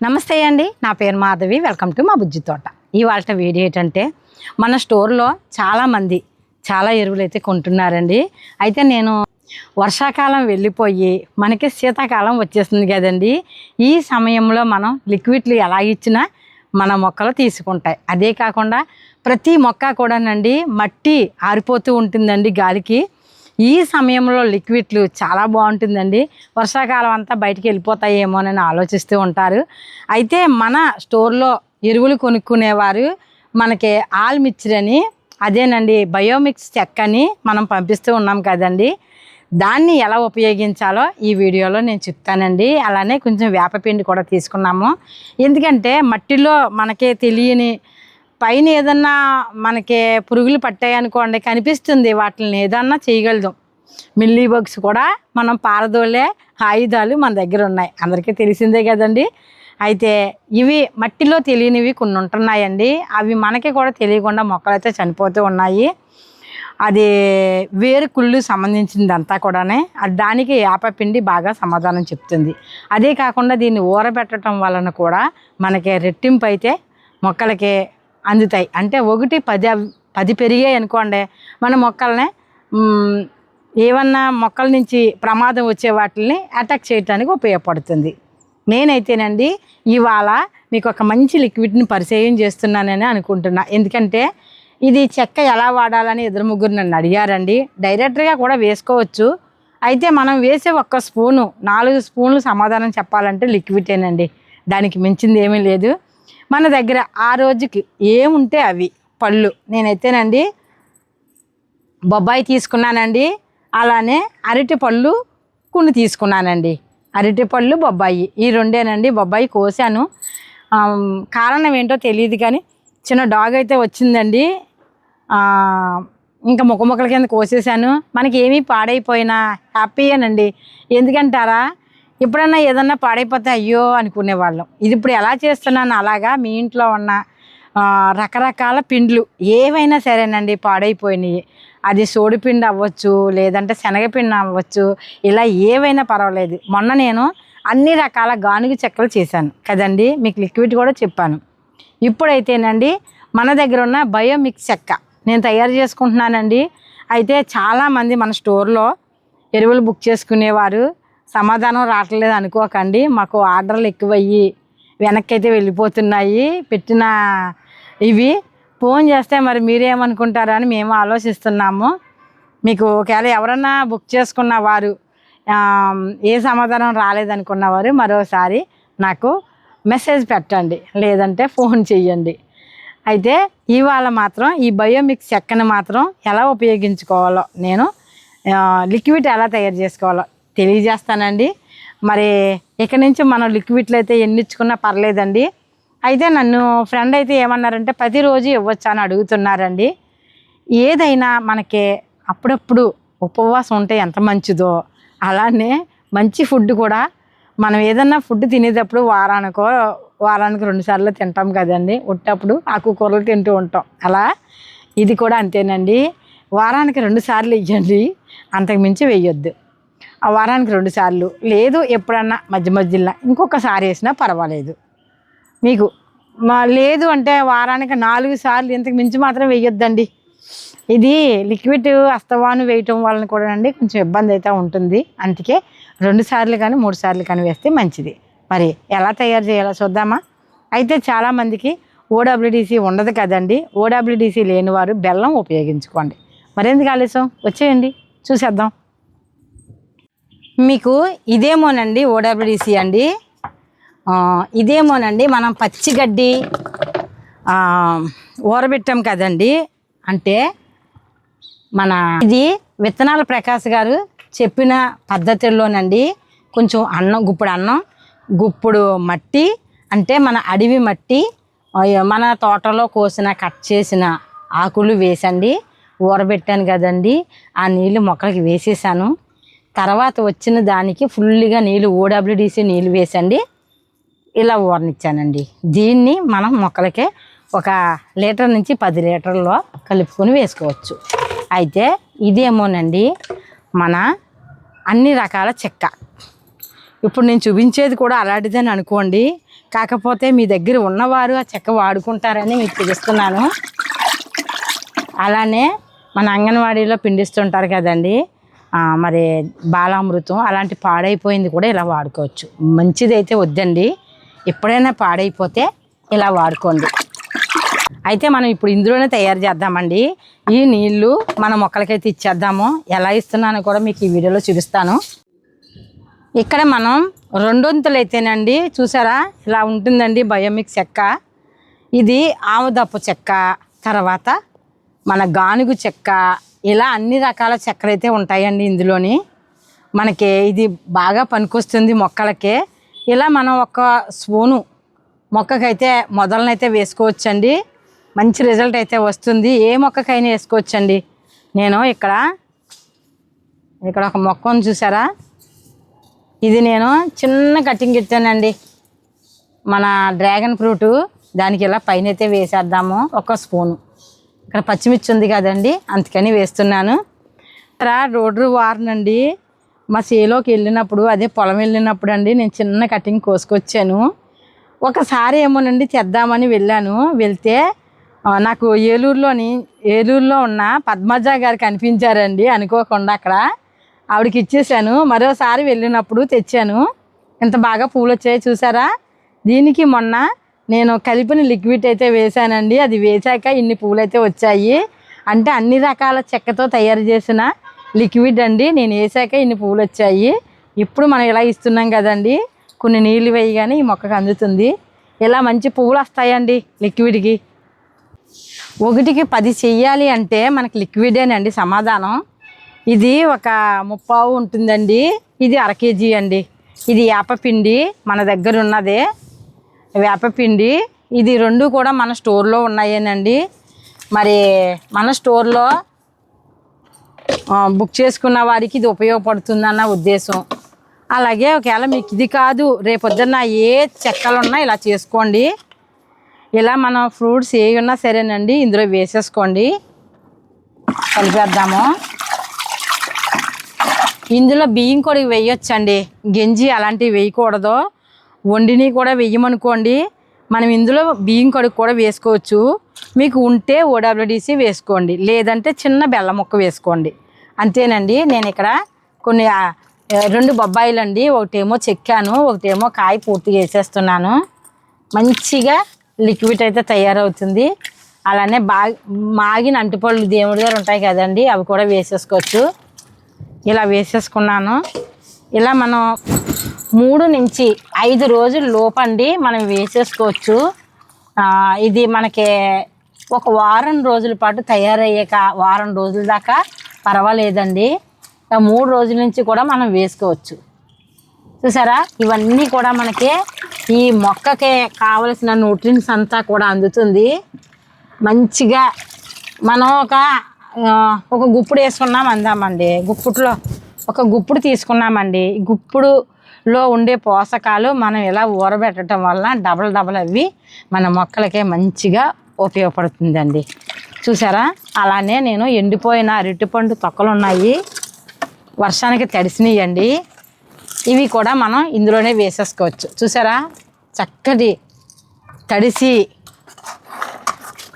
నమస్తే అండి నా పేరు మాధవి వెల్కమ్ టు మా బుజ్జి తోట. ఇవాళ వీడియో ఏంటంటే మన స్టోర్లో చాలామంది చాలా ఎరువులు అయితే కొంటున్నారండి. అయితే నేను వర్షాకాలం వెళ్ళిపోయి మనకి శీతాకాలం వచ్చేస్తుంది కదండి. ఈ సమయంలో మనం లిక్విడ్లు ఎలా ఇచ్చినా మన మొక్కలు తీసుకుంటాయి. అదే కాకుండా ప్రతి మొక్క కూడానండి మట్టి ఆరిపోతూ ఉంటుందండి గాలికి. ఈ సమయంలో లిక్విడ్లు చాలా బాగుంటుందండి. వర్షాకాలం అంతా బయటికి వెళ్ళిపోతాయేమోనని ఆలోచిస్తూ ఉంటారు. అయితే మన స్టోర్లో ఎరువులు కొనుక్కునేవారు మనకి ఆల్ మిక్చర్ అని అదేనండి బయోమిక్స్ చెక్క అని మనం పంపిస్తూ ఉన్నాం కదండి. దాన్ని ఎలా ఉపయోగించాలో ఈ వీడియోలో నేను చెప్తానండి. అలానే కొంచెం వేపపిండి కూడా తీసుకున్నాము. ఎందుకంటే మట్టిలో మనకే తెలియని పైన ఏదన్నా మనకి పురుగులు పట్టాయనుకోండి కనిపిస్తుంది. వాటిని ఏదన్నా చేయగలదు మిల్లీ బగ్స్ కూడా మనం పారదోలే ఆయుధాలు మన దగ్గర ఉన్నాయి. అందరికీ తెలిసిందే కదండి. అయితే ఇవి మట్టిలో తెలియనివి కొన్ని ఉంటున్నాయండి. అవి మనకి కూడా తెలియకుండా మొక్కలైతే చనిపోతూ ఉన్నాయి. అది వేరు కుళ్ళు సంబంధించిందంతా కూడానే అది దానికి యాపపిండి బాగా సమాధానం చెప్తుంది. అదే కాకుండా దీన్ని ఊరబెట్టడం వలన కూడా మనకి రెట్టింపు అయితే మొక్కలకి అందుతాయి. అంటే ఒకటి పది పది పెరిగాయి అనుకోండి మన మొక్కల్ని ఏమన్నా మొక్కల నుంచి ప్రమాదం వచ్చే వాటిని అటాక్ చేయడానికి ఉపయోగపడుతుంది. నేనైతేనండి ఇవాళ మీకు ఒక మంచి లిక్విడ్ని పరిచయం చేస్తున్నానని అనుకుంటున్నా. ఎందుకంటే ఇది చెక్క ఎలా వాడాలని ఇద్దరు ముగ్గురు నన్ను అడిగారండి. డైరెక్ట్గా కూడా వేసుకోవచ్చు. అయితే మనం వేసే ఒక్క స్పూను నాలుగు స్పూన్లు సమాధానం చెప్పాలంటే లిక్విడేనండి దానికి మించింది ఏమీ లేదు. మన దగ్గర ఆ రోజుకి ఏముంటే అవి? పళ్ళు. నేనైతేనండి బొబ్బాయి తీసుకున్నానండి. అలానే అరటి పళ్ళు కొన్ని తీసుకున్నానండి. అరటి పళ్ళు బొబ్బాయి. ఈ రెండేనండి బొబ్బాయి కోసాను. కారణం ఏంటో తెలియదు కానీ చిన్న డాగ్ అయితే వచ్చిందండి. ఇంకా ముఖ ముక్కల కింద కోసేసాను మనకి ఏమీ పాడైపోయినా హ్యాపీయేనండి. ఎందుకంటారా? ఎప్పుడన్నా ఏదన్నా పాడైపోతే అయ్యో అనుకునేవాళ్ళం. ఇది ఇప్పుడు ఎలా చేస్తున్నాను అలాగా మీ ఇంట్లో ఉన్న రకరకాల పిండ్లు ఏవైనా సరేనండి పాడైపోయినాయి. అది సోడిపిండి అవ్వచ్చు లేదంటే శనగపిండి అవ్వచ్చు ఇలా ఏవైనా పర్వాలేదు. మొన్న నేను అన్ని రకాల గానుగ చెక్కలు చేశాను. కదండి? మీకు లిక్విడ్ కూడా చెప్పాను. ఇప్పుడైతేనండి మన దగ్గర ఉన్న బయోమిక్స్ చెక్క నేను తయారు చేసుకుంటున్నానండి. అయితే చాలామంది మన స్టోర్లో ఎరువులు బుక్ చేసుకునేవారు. సమాధానం రావట్లేదు అనుకోకండి. మాకు ఆర్డర్లు ఎక్కువయ్యి వెనక్కి అయితే వెళ్ళిపోతున్నాయి. పెట్టిన ఇవి. ఫోన్ చేస్తే మరి మీరేమనుకుంటారో అని మేము ఆలోచిస్తున్నాము. మీకు ఒకవేళ ఎవరన్నా బుక్ చేసుకున్న వారు ఏ సమాధానం రాలేదనుకున్నవారు మరోసారి నాకు మెసేజ్ పెట్టండి. లేదంటే ఫోన్ చెయ్యండి అయితే ఇవాళ మాత్రం ఈ బయోమిక్స్ చెక్కని మాత్రం ఎలా ఉపయోగించుకోవాలో నేను లిక్విడ్ ఎలా తయారు చేసుకోవాలో తెలియజేస్తానండి. మరి ఇక నుంచి మనం లిక్విడ్లు అయితే ఎన్ని ఇచ్చుకున్నా పర్లేదండి. అయితే నన్ను ఫ్రెండ్ అయితే ఏమన్నారంటే ప్రతిరోజు ఇవ్వచ్చు అని అడుగుతున్నారండి. ఏదైనా మనకి అప్పుడప్పుడు ఉపవాసం ఉంటే ఎంత మంచిదో అలానే మంచి ఫుడ్ కూడా మనం ఏదన్నా ఫుడ్ తినేటప్పుడు వారానికో వారానికి రెండుసార్లు తింటాం కదండి. ఉట్టప్పుడు ఆకుకూరలు తింటూ ఉంటాం. అలా ఇది కూడా అంతేనండి. వారానికి రెండుసార్లు ఇవ్వండి అంతకుమించి వేయొద్దు వారానికి రెండు సార్లు. లేదు ఎప్పుడన్నా మధ్య మధ్యలో ఇంకొకసారి వేసినా పర్వాలేదు. మీకు మా లేదు అంటే వారానికి నాలుగు సార్లు ఇంతకు మించి మాత్రం వేయొద్దండి. ఇది లిక్విడ్ అస్తవాను వేయటం వలన కూడా అండి కొంచెం ఇబ్బంది అయితే ఉంటుంది. అందుకే రెండు సార్లు కానీ మూడు సార్లు కానీ వేస్తే మంచిది. మరి ఎలా తయారు చేయాలో చూద్దామా? అయితే చాలామందికి ఓడబ్ల్యూడిసి ఉండదు కదండి. ఓడబ్ల్యూడిసి లేని వారు బెల్లం ఉపయోగించుకోండి. మరెందుకు ఆలస్యం? వచ్చేయండి. చూసేద్దాం. మీకు ఇదేమోనండి ఓడబ్ల్యూడిసి అండి. ఇదేమోనండి మనం పచ్చిగడ్డి ఊరబెట్టాం కదండి. అంటే మన ఇది విత్తనాల ప్రకాష్ గారు చెప్పిన పద్ధతుల్లోనండి కొంచెం అన్నం గుప్పుడు అన్నం గుప్పుడు మట్టి అంటే మన అడవి మట్టి మన తోటలో కోసిన కట్ చేసిన ఆకులు వేసండి. ఊరబెట్టాను కదండి. ఆ నీళ్ళు మొక్కలకి వేసేసాను. తర్వాత వచ్చిన దానికి ఫుల్గా నీళ్ళు ఓడబ్ల్యూడిసి నీళ్ళు వేసండి. ఇలా ఊరనిచ్చానండి. దీన్ని మనం మొక్కలకే ఒక లీటర్ నుంచి పది లీటర్లో కలుపుకొని వేసుకోవచ్చు. అయితే ఇదేమోనండి మన అన్ని రకాల చెక్క. ఇప్పుడు నేను చూపించేది కూడా అలాంటిదని అనుకోండి. కాకపోతే మీ దగ్గర ఉన్నవారు ఆ చెక్క వాడుకుంటారని మీకు తెలుస్తున్నాను. అలానే మన అంగన్వాడీలో పిండిస్తుంటారు కదండి. మరి బాలామృతం అలాంటి పాడైపోయింది కూడా ఇలా వాడుకోవచ్చు. మంచిదైతే వద్దండి. ఎప్పుడైనా పాడైపోతే ఇలా వాడుకోండి. అయితే మనం ఇప్పుడు ఇందులోనే తయారు చేద్దామండి. ఈ నీళ్ళు మన మొక్కలకైతే ఇచ్చేద్దాము. ఎలా ఇస్తున్నానో కూడా మీకు ఈ వీడియోలో చూపిస్తాను. ఇక్కడ మనం రెండొంతులు అయితేనండి చూసారా? ఇలా ఉంటుందండి బయోమిక్ చెక్క. ఇది ఆముదప్పు చెక్క. తర్వాత మన గానుగు చెక్క. ఇలా అన్ని రకాల చెక్కలు అయితే ఉంటాయండి ఇందులోని. మనకి ఇది బాగా పనికొస్తుంది మొక్కలకి. ఇలా మనం ఒక స్పూను మొక్కకైతే మొదలనైతే వేసుకోవచ్చండి. మంచి రిజల్ట్ అయితే వస్తుంది. ఏ మొక్కకైనా వేసుకోవచ్చండి. నేను ఇక్కడ ఇక్కడ ఒక మొక్కను చూసారా? ఇది నేను చిన్న కటింగ్ ఇచ్చానండి. మన డ్రాగన్ ఫ్రూట్ దానికి ఇలా పైన అయితే వేసేద్దాము ఒక స్పూను. ఇక్కడ పచ్చిమిర్చి ఉంది కదండి అందుకని వేస్తున్నాను. ఇక్కడ రోడ్డు వారనండి. మా సేలోకి వెళ్ళినప్పుడు అదే పొలం వెళ్ళినప్పుడు అండి నేను చిన్న కటింగ్ కోసుకొచ్చాను. ఒకసారి ఏమోనండి తెద్దామని వెళ్ళాను. వెళ్తే నాకు ఏలూరులోని ఏలూరులో ఉన్న పద్మజ గారు కనిపించారండి అనుకోకుండా అక్కడ. ఆవిడకి ఇచ్చేసాను మరోసారి వెళ్ళినప్పుడు తెచ్చాను. ఎంత బాగా పూలు వచ్చాయో చూసారా? దీనికి మొన్న నేను కలిపిన లిక్విడ్ అయితే వేశానండి. అది వేశాక ఇన్ని పూలు అయితే వచ్చాయి. అంటే అన్ని రకాల చెక్కతో తయారు చేసిన లిక్విడ్ అండి. నేను వేసాక ఇన్ని పూలు వచ్చాయి. ఇప్పుడు మనం ఇలా ఇస్తున్నాం కదండి. కొన్ని నీళ్ళు వేయగానే ఈ మొక్కకు అందుతుంది. ఇలా మంచి పువ్వులు వస్తాయండి లిక్విడ్కి? ఒకటికి పది చెయ్యాలి అంటే మనకి లిక్విడేనండి సమాధానం. ఇది ఒక ముప్పావు ఉంటుందండి. ఇది అర కేజీ అండి. ఇది వేపపిండి మన దగ్గర ఉన్నదే. వేపపిండి ఇది రెండు కూడా మన స్టోర్లో ఉన్నాయేనండి. మరి మన స్టోర్లో బుక్ చేసుకున్న వారికి ఇది ఉపయోగపడుతుందన్న ఉద్దేశం. అలాగే ఒకవేళ మీకు ఇది కాదు రేపొద్దున్న ఏ చెక్కలు ఉన్నా ఇలా చేసుకోండి. ఇలా మనం ఫ్రూట్స్ ఏ ఉన్నా సరేనండి ఇందులో వేసేసుకోండి. కలిపేద్దాము. ఇందులో బియ్యం కూడా వేయొచ్చండి. గెంజి అలాంటివి వేయకూడదు. వండిని కూడా వేయమనుకోండి మనం ఇందులో బియ్యం కడుగు కూడా వేసుకోవచ్చు. మీకు ఉంటే ఓడబ్ల్యూడిసి వేసుకోండి. లేదంటే చిన్న బెల్లం ముక్క వేసుకోండి. అంతేనండి. నేను ఇక్కడ కొన్ని రెండు బొబ్బాయిలు అండి ఒకటేమో చెక్కాను ఒకటేమో కాయ పూర్తిగా వేసేస్తున్నాను. మంచిగా లిక్విడ్ అయితే తయారవుతుంది. అలానే బాగా మాగిన అంటిపళ్ళు దేవుడి గారు ఉంటాయి కదండి అవి కూడా వేసేసుకోవచ్చు. ఇలా వేసేసుకున్నాను. ఇలా మనం మూడు నుంచి ఐదు రోజుల లోపండి మనం వేసేసుకోవచ్చు. ఇది మనకి ఒక వారం రోజుల పాటు తయారయ్యాక వారం రోజుల దాకా పర్వాలేదండి. మూడు రోజుల నుంచి కూడా మనం వేసుకోవచ్చు. చూసారా? ఇవన్నీ కూడా మనకి ఈ మొక్కకి కావలసిన న్యూట్రిన్స్ అంతా కూడా అందుతుంది. మంచిగా మనం ఒక ఒక గుప్పుడు వేసుకున్నాం అందామండి గుప్పుట్లో ఒక గుప్పుడు తీసుకున్నామండి. గుప్పుడు లో ఉండే పోషకాలు మనం ఇలా ఊరబెట్టడం వల్ల డబల్ డబల్ అవి మన మొక్కలకే మంచిగా ఉపయోగపడుతుందండి. చూసారా? అలానే నేను ఎండిపోయిన అరటిపండు తొక్కలు ఉన్నాయి. వర్షానికి తడిసినాయండి. ఇవి కూడా మనం ఇందులోనే వేసేసుకోవచ్చు. చూసారా? చక్కటి తడిసి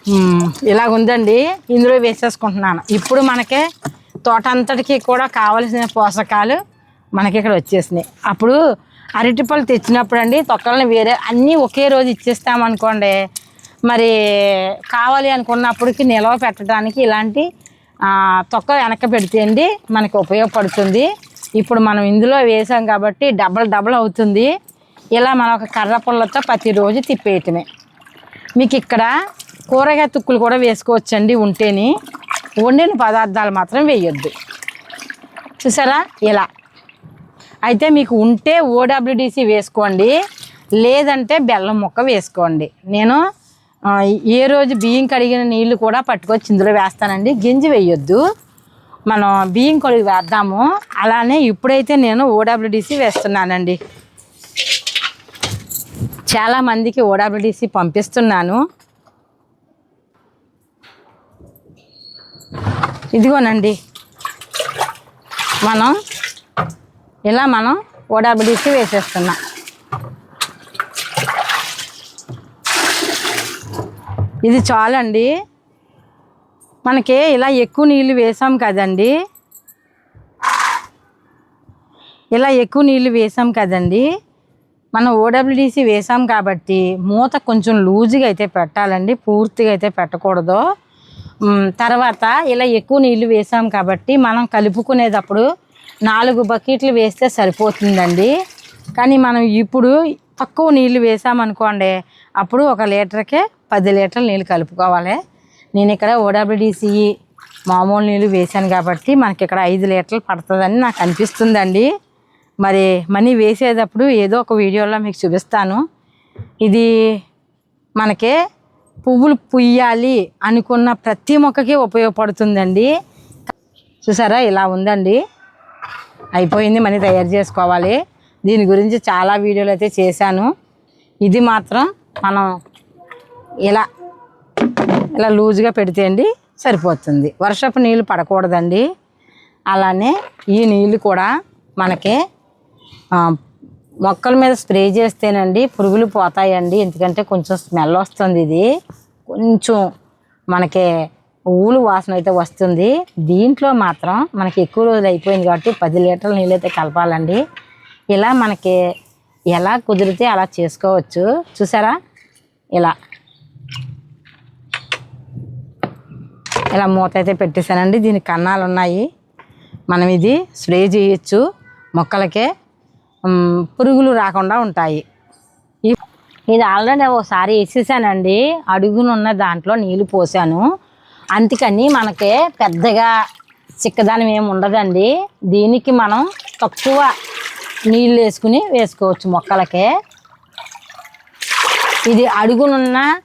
ఇలా ఇలాగ ఉందండి. ఇందులో వేసేసుకుంటున్నాను. ఇప్పుడు మనకి తోట అంతటికి కూడా కావలసిన పోషకాలు మనకి ఇక్కడ వచ్చేసినాయి. అప్పుడు అరటిపళ్ళు తెచ్చినప్పుడు అండి తొక్కలను వేరే అన్నీ ఒకే రోజు ఇచ్చేస్తామనుకోండి. మరి కావాలి అనుకున్నప్పటికి నిల్వ పెట్టడానికి ఇలాంటి తొక్క వెనక పెడితే అండి మనకి ఉపయోగపడుతుంది. ఇప్పుడు మనం ఇందులో వేసాం కాబట్టి డబల్ డబల్ అవుతుంది. ఇలా మనం ఒక కర్ర పుల్లతో ప్రతిరోజు తిప్పేయటమే. మీకు ఇక్కడ కూరగాయ తుక్కులు కూడా వేసుకోవచ్చండి ఉంటేని. వండిన పదార్థాలు మాత్రం వేయొద్దు. చూసారా? ఇలా. అయితే మీకు ఉంటే ఓడబ్ల్యూడిసి వేసుకోండి. లేదంటే బెల్లం ముక్క వేసుకోండి. నేను ఏ రోజు బియ్యం కడిగిన నీళ్ళు కూడా పట్టుకొచ్చి ఇందులో వేస్తానండి. గింజి వేయొద్దు. మనం బియ్యం కొడుకు వేద్దాము. అలానే ఇప్పుడైతే నేను ఓడబ్ల్యూడిసి వేస్తున్నానండి. చాలా మందికి ఓడబ్ల్యూడిసి పంపిస్తున్నాను. ఇదిగోనండి. మనం ఇలా మనం ఓడబ్ల్యూడిసి వేసేస్తున్నాం. ఇది చాలండి. మనకి ఇలా ఎక్కువ నీళ్ళు వేసాం కదండి. ఇలా ఎక్కువ నీళ్ళు వేసాం కదండి. మనం ఓడబ్ల్యూడిసి వేసాం కాబట్టి మూత కొంచెం లూజుగా అయితే పెట్టాలండి. పూర్తిగా అయితే పెట్టకూడదు. తర్వాత ఇలా ఎక్కువ నీళ్ళు వేసాం కాబట్టి మనం కలుపుకునేటప్పుడు నాలుగు బకెట్లు వేస్తే సరిపోతుందండి. కానీ మనం ఇప్పుడు తక్కువ నీళ్ళు వేసామనుకోండి అప్పుడు ఒక లీటర్కే పది లీటర్లు నీళ్ళు కలుపుకోవాలి. నేను ఇక్కడ ఓడబ్ల్యూడిసిఈ మామూలు నీళ్ళు వేసాను కాబట్టి మనకి ఇక్కడ ఐదు లీటర్లు పడుతుందని నాకు అనిపిస్తుందండి. మరి మనీ వేసేటప్పుడు ఏదో ఒక వీడియోలో మీకు చూపిస్తాను. ఇది మనకి పువ్వులు పుయ్యాలి అనుకున్న ప్రతి మొక్కకి ఉపయోగపడుతుందండి. చూసారా ఇలా ఉందండి. అయిపోయింది మనీ తయారు చేసుకోవాలి. దీని గురించి చాలా వీడియోలు అయితే చేశాను. ఇది మాత్రం మనం ఇలా ఇలా లూజ్గా పెడితే అండి సరిపోతుంది. వర్షపు నీళ్ళు పడకూడదండి. అలానే ఈ నీళ్ళు కూడా మనకి మొక్కల మీద స్ప్రే చేస్తేనండి పురుగులు పోతాయండి. ఎందుకంటే కొంచెం స్మెల్ వస్తుంది ఇది. కొంచెం మనకి ఊలు వాసన అయితే వస్తుంది. దీంట్లో మాత్రం మనకి ఎక్కువ రోజులు అయిపోయింది కాబట్టి పది లీటర్ల నీళ్ళు అయితే కలపాలండి. ఇలా మనకి ఎలా కుదిరితే అలా చేసుకోవచ్చు. చూసారా? ఇలా. ఇలా మూత అయితే పెట్టేశానండి. దీనికి కన్నాలు ఉన్నాయి. మనం ఇది స్ప్రే చేయొచ్చు. మొక్కలకే పురుగులు రాకుండా ఉంటాయి. ఇది ఆల్రెడీ ఒకసారి వేసేసానండి. అడుగునున్న దాంట్లో నీళ్ళు పోసాను. అందుకని మనకి పెద్దగా చిక్కదనం ఏమి ఉండదండి. దీనికి మనం తక్కువ నీళ్ళు వేసుకుని వేసుకోవచ్చు మొక్కలకి. ఇది అడుగునున్న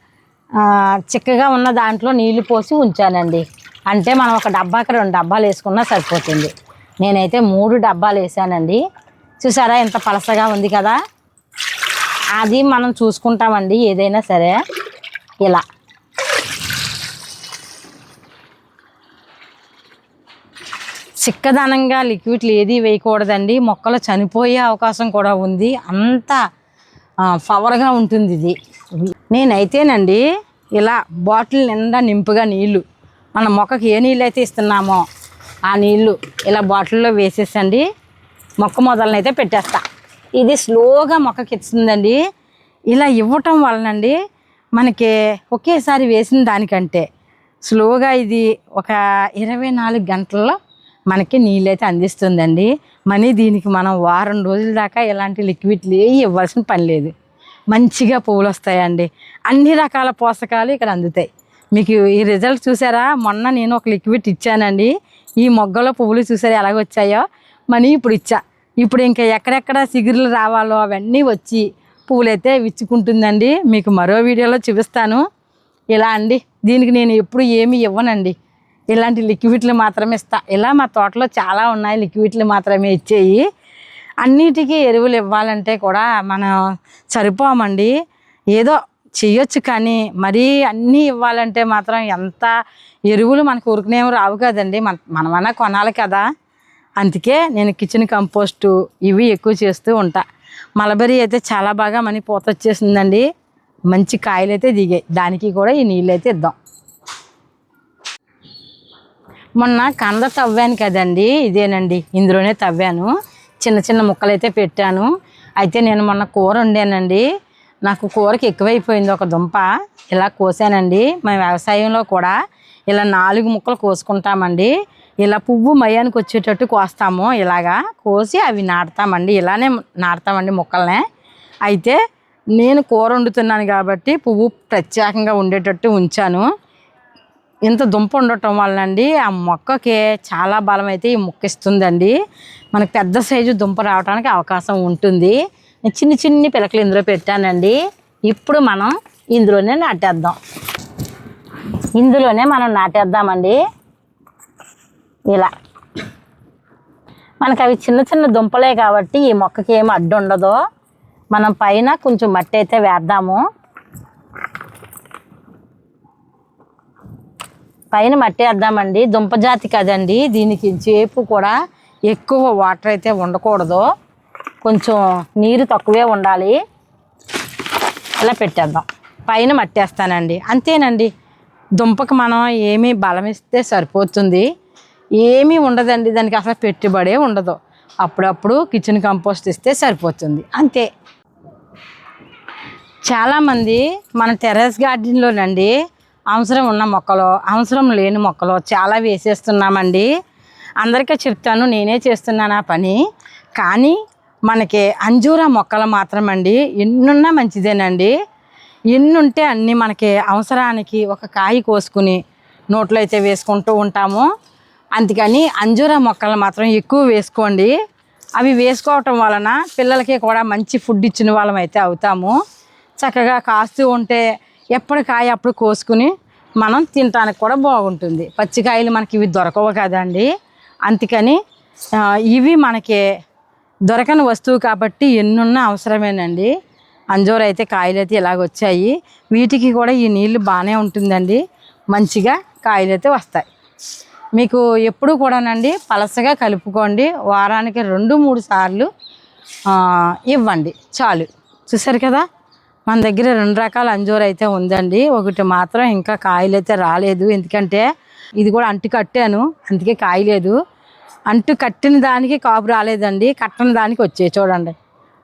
చిక్కగా ఉన్న దాంట్లో నీళ్ళు పోసి ఉంచానండి. అంటే మనం ఒక డబ్బాకి రెండు డబ్బాలు వేసుకున్నా సరిపోతుంది. నేనైతే మూడు డబ్బాలు వేసానండి. చూసారా ఎంత పలసగా ఉంది కదా? అది మనం చూసుకుంటామండి ఏదైనా సరే. ఇలా. చిక్కదనంగా లిక్విడ్లు ఏది వేయకూడదండి. మొక్కలు చనిపోయే అవకాశం కూడా ఉంది. అంత పవర్గా ఉంటుంది ఇది. నేనైతేనండి ఇలా బాటిల్ నిండా నింపుగా నీళ్ళు మన మొక్కకి ఏ నీళ్ళు అయితే ఇస్తున్నామో ఆ నీళ్ళు ఇలా బాటిల్లో వేసేసండి మొక్క మొదలనైతే పెట్టేస్తా. ఇది స్లోగా మొక్కకి ఇస్తుందండి. ఇలా ఇవ్వటం వలనండి మనకి ఒకేసారి వేసిన దానికంటే స్లోగా ఇది ఒక ఇరవై నాలుగు గంటల్లో మనకి నీళ్ళైతే అందిస్తుందండి. మనీ దీనికి మనం వారం రోజుల దాకా ఇలాంటి లిక్విడ్లు ఏ ఇవ్వాల్సిన పని లేదు. మంచిగా పువ్వులు వస్తాయండి అన్ని రకాల పోషకాలు ఇక్కడ అందుతాయి. మీకు ఈ రిజల్ట్ చూసారా? మొన్న నేను ఒక లిక్విడ్ ఇచ్చానండి. ఈ మొగ్గలో పువ్వులు చూసారా ఎలాగ వచ్చాయో మనీ ఇప్పుడు ఇచ్చా. ఇప్పుడు ఇంకా ఎక్కడెక్కడ సిగురులు రావాలో అవన్నీ వచ్చి పువ్వులైతే విచ్చుకుంటుందండి. మీకు మరో వీడియోలో చూపిస్తాను. ఇలా అండి. దీనికి నేను ఎప్పుడు ఏమి ఇవ్వనండి. ఇలాంటి లిక్విడ్లు మాత్రమే ఇస్తా. ఇలా మా తోటలో చాలా ఉన్నాయి లిక్విడ్లు మాత్రమే ఇచ్చేయి. అన్నిటికీ ఎరువులు ఇవ్వాలంటే కూడా మనం సరిపోమండి. ఏదో చేయొచ్చు కానీ మరీ అన్నీ ఇవ్వాలంటే మాత్రం ఎంత ఎరువులు మనకు ఉరికినేమో రావు కదండి. మన మనమన్నా కొనాలి కదా. అందుకే నేను కిచెన్ కంపోస్టు ఇవి ఎక్కువ చేస్తూ ఉంటా. మలబరీ అయితే చాలా బాగా మనీ పూత వచ్చేసిందండి మంచి కాయలు అయితే దిగాయి. దానికి కూడా ఈ నీళ్ళు అయితే ఇద్దాం. మొన్న కంద తవ్వాను కదండి ఇదేనండి. ఇందులోనే తవ్వాను. చిన్న చిన్న ముక్కలు అయితే పెట్టాను. అయితే నేను మొన్న కూర వండానండి. నాకు కూరకి ఎక్కువైపోయింది ఒక దుంప. ఇలా కోసానండి. మా వ్యవసాయంలో కూడా ఇలా నాలుగు ముక్కలు కోసుకుంటామండి. ఇలా పువ్వు మయానికి వచ్చేటట్టు కోస్తాము. ఇలాగా కోసి అవి నాటుతామండి. ఇలానే నాటుతామండి ముక్కలనే. అయితే నేను కూర వండుతున్నాను కాబట్టి పువ్వు ప్రత్యేకంగా ఉండేటట్టు ఉంచాను. ఇంత దుంప ఉండటం వలనండి ఆ మొక్కకి చాలా బలం అయితే ఈ మొక్క ఇస్తుందండి మనకు పెద్ద సైజు దుంప రావడానికి అవకాశం ఉంటుంది. నేను చిన్ని చిన్ని పిలకలు ఇందులో పెట్టానండి. ఇప్పుడు మనం ఇందులోనే నాటేద్దాం. ఇందులోనే మనం నాటేద్దామండి. ఇలా. మనకు అవి చిన్న చిన్న దుంపలే కాబట్టి ఈ మొక్కకి ఏమి అడ్డు ఉండదు. మనం పైన కొంచెం మట్టి అయితే వేద్దాము. పైన మట్టి వేద్దామండి. దుంప జాతి కదండి. దీనికి చేపు కూడా ఎక్కువ వాటర్ అయితే ఉండకూడదు. కొంచెం నీరు తక్కువే ఉండాలి. ఇలా పెట్టేద్దాం. పైన మట్టేస్తానండి అంతేనండి. దుంపకు మనం ఏమీ బలం ఇస్తే సరిపోతుంది. ఏమీ ఉండదండి. దానికి అసలు పెట్టుబడే ఉండదు. అప్పుడప్పుడు కిచెన్ కంపోస్ట్ ఇస్తే సరిపోతుంది. అంతే. చాలామంది మన టెర్రస్ గార్డెన్లోనండి అవసరం ఉన్న మొక్కలు అవసరం లేని మొక్కలు చాలా వేసేస్తున్నామండి. అందరికీ చెప్తాను నేనే చేస్తున్నాను ఆ పని. కానీ మనకి అంజూరా మొక్కలు మాత్రమండి ఎన్నున్నా మంచిదేనండి. ఎన్నుంటే అన్నీ మనకి అవసరానికి ఒక కాయ కోసుకుని నోట్లో అయితే వేసుకుంటూ ఉంటాము. అందుకని అంజూరా మొక్కలు మాత్రం ఎక్కువ వేసుకోండి. అవి వేసుకోవటం వలన పిల్లలకి కూడా మంచి ఫుడ్ ఇచ్చిన వాళ్ళం అయితే అవుతాము. చక్కగా కాస్తూ ఉంటే ఎప్పుడు కాయ అప్పుడు కోసుకుని మనం తినటానికి కూడా బాగుంటుంది. పచ్చికాయలు మనకి ఇవి దొరకవు కదండి. అందుకని ఇవి మనకి దొరకని వస్తువు కాబట్టి ఎన్నున్నా అవసరమేనండి. అంజూర అయితే కాయలు అయితే ఇలాగ వచ్చాయి. వీటికి కూడా ఈ నీళ్ళు బాగానే ఉంటుందండి. మంచిగా కాయలు అయితే వస్తాయి. మీకు ఎప్పుడు కూడానండి పలసగా కలుపుకోండి. వారానికి రెండు మూడు సార్లు ఇవ్వండి. చాలు. చూసారు కదా? మన దగ్గర రెండు రకాల అంజూర అయితే ఉందండి. ఒకటి మాత్రం ఇంకా కాయలు అయితే రాలేదు. ఎందుకంటే ఇది కూడా అంటు కట్టాను. అందుకే కాయలేదు. అంటు కట్టిన దానికి కాపు రాలేదండి. కట్టని దానికి వచ్చే చూడండి.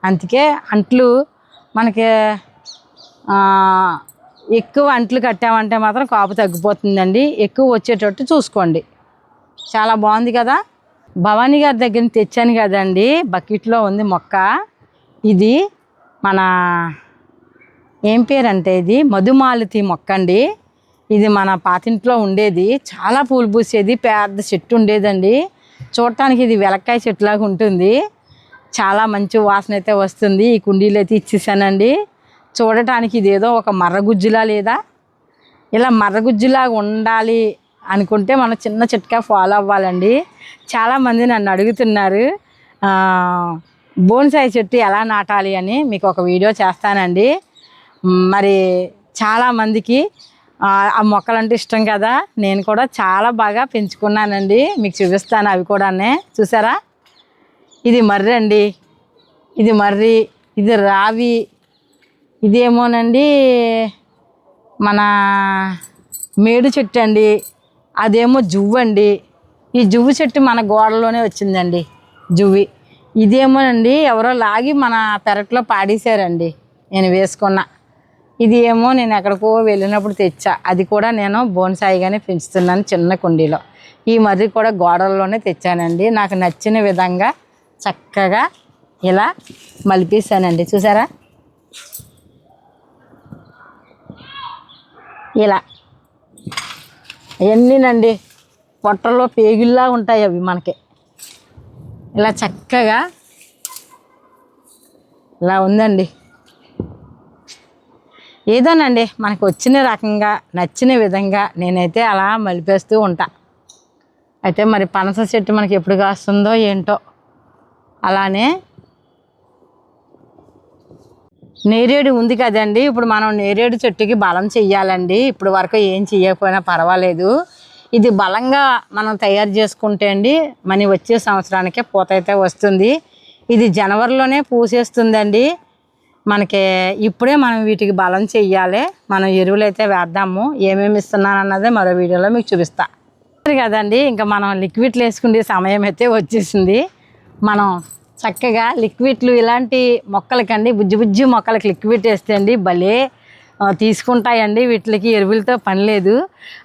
అందుకే అంట్లు మనకి ఎక్కువ అంట్లు కట్టామంటే మాత్రం కాపు తగ్గిపోతుందండి. ఎక్కువ వచ్చేటట్టు చూసుకోండి. చాలా బాగుంది కదా? భవానీ గారి దగ్గర నుంచి తెచ్చాను కదండి. బకెట్లో ఉంది మొక్క. ఇది మన ఏం పేరు అంటే ఇది? మధుమాలతి మొక్క అండి. ఇది మన పాతింట్లో ఉండేది. చాలా పూలు పూసేది. పెద్ద చెట్టు ఉండేదండి. చూడటానికి ఇది వెలక్కాయ చెట్టులాగా ఉంటుంది. చాలా మంచి వాసన అయితే వస్తుంది. ఈ కుండీలు అయితే ఇచ్చేసానండి. చూడటానికి ఇది ఏదో ఒక మర్రగుజ్జులా లేదా? ఇలా మర్రగుజ్జులాగా ఉండాలి అనుకుంటే మనం చిన్న చిట్కా ఫాలో అవ్వాలండి. చాలామంది నన్ను అడుగుతున్నారు బోన్సాయి చెట్టు ఎలా నాటాలి అని మీకు ఒక వీడియో చేస్తానండి. మరి చాలామందికి ఆ ఆ మొక్కలంటే ఇష్టం కదా. నేను కూడా చాలా బాగా పెంచుకున్నానండి. మీకు చూపిస్తాను అవి కూడానే. చూసారా? ఇది మర్రి అండి. ఇది మర్రి ఇది రావి. ఇదేమోనండి మన మేడు చెట్టు అండి. అదేమో జువ్వు అండి. ఈ జువ్వు చెట్టు మన గోడలోనే వచ్చిందండి. జువ్వి. ఇదేమోనండి ఎవరో లాగి మన పెరట్లో పాడేశారండి. నేను వేసుకున్న. ఇది ఏమో నేను ఎక్కడికో వెళ్ళినప్పుడు తెచ్చా. అది కూడా నేను బోన్సాయిగానే పెంచుతున్నాను చిన్న కుండీలో. ఈ మర్రి కూడా గోడల్లోనే తెచ్చానండి. నాకు నచ్చిన విధంగా చక్కగా ఇలా మలిపిస్తానండి చూసారా? ఇలా. ఎన్నినండి? పొట్టలో పేగుల్లా ఉంటాయి అవి మనకి. ఇలా చక్కగా ఇలా ఉందండి. ఏదోనండి మనకు వచ్చిన రకంగా నచ్చిన విధంగా నేనైతే అలా మలిపేస్తూ ఉంటా. అయితే మరి పనస చెట్టు మనకి ఎప్పుడు కాస్తుందో ఏంటో అలానే నేరేడు ఉంది కదండి. ఇప్పుడు మనం నేరేడు చెట్టుకి బలం చెయ్యాలండి. ఇప్పుడు వరకు ఏం చెయ్యకపోయినా పర్వాలేదు. ఇది బలంగా మనం తయారు చేసుకుంటే అండి మన వచ్చే సంవత్సరానికే పూత అయితే వస్తుంది. ఇది జనవరిలోనే పూసేస్తుందండి. మనకి ఇప్పుడే మనం వీటికి బలం చెయ్యాలి. మనం ఎరువులు అయితే వేద్దాము. ఏమేమి ఇస్తున్నాను అన్నదే మరో వీడియోలో మీకు చూపిస్తా. కదండి ఇంకా మనం లిక్విడ్లు వేసుకునే సమయం అయితే వచ్చేసింది. మనం చక్కగా లిక్విడ్లు ఇలాంటి మొక్కలకండి బుజ్జి బుజ్జి మొక్కలకి లిక్విడ్ వేస్తే అండి భలే తీసుకుంటాయండి వీటికి ఎరువులతో పని లేదు.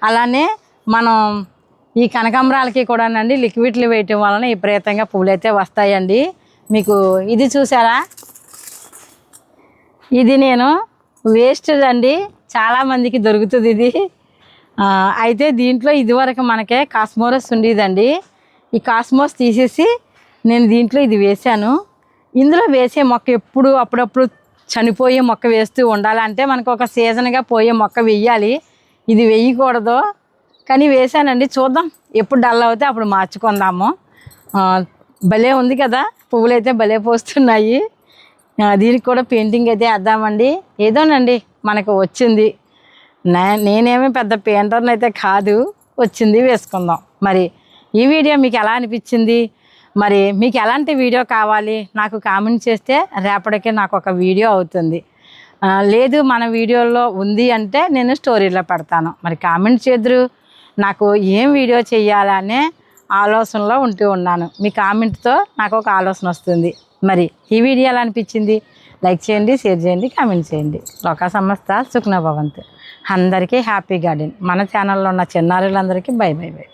అలానే మనం ఈ కనకాంబరాలకి కూడానండి లిక్విడ్లు వేయటం వలన విపరీతంగా పువ్వులు అయితే వస్తాయండి. మీకు ఇది చూసారా? ఇది నేను వేస్ట్ అండి చాలామందికి దొరుకుతుంది ఇది. అయితే దీంట్లో ఇదివరకు మనకే కాస్మోరస్ ఉండేదండి. ఈ కాస్మోస్ తీసేసి నేను దీంట్లో ఇది వేశాను. ఇందులో వేసే మొక్క ఎప్పుడు అప్పుడప్పుడు చనిపోయే మొక్క వేస్తూ ఉండాలంటే మనకు ఒక సీజన్గా పోయే మొక్క వెయ్యాలి. ఇది వేయకూడదు. కానీ వేసానండి చూద్దాం ఎప్పుడు డల్ అవుతే అప్పుడు మార్చుకుందాము. భలే ఉంది కదా. పువ్వులు అయితే భలే పోస్తున్నాయి. దీనికి కూడా పెయింటింగ్ అయితే వేద్దామండి. ఏదోనండి మనకు వచ్చింది. నే నేనేమి పెద్ద పెయింటర్ని అయితే కాదు వచ్చింది వేసుకుందాం. మరి ఈ వీడియో మీకు ఎలా అనిపించింది? మరి మీకు ఎలాంటి వీడియో కావాలి? నాకు కామెంట్ చేస్తే రేపటికే నాకు ఒక వీడియో అవుతుంది. లేదు మన వీడియోలో ఉంది అంటే నేను స్టోరీలో పెడతాను. మరి కామెంట్ చేద్దరు. నాకు ఏం వీడియో చేయాలనే ఆలోచనలో ఉంటూ ఉన్నాను. మీ కామెంట్తో నాకు ఒక ఆలోచన వస్తుంది. మరి ఈ వీడియో ఎలా అనిపించింది? లైక్ చేయండి షేర్ చేయండి కామెంట్ చేయండి. లోకా సంస్థ సుఖ్న భవంత్ అందరికీ హ్యాపీ గార్డెన్. మన ఛానల్లో ఉన్న చిన్నారులందరికీ బై బై బై.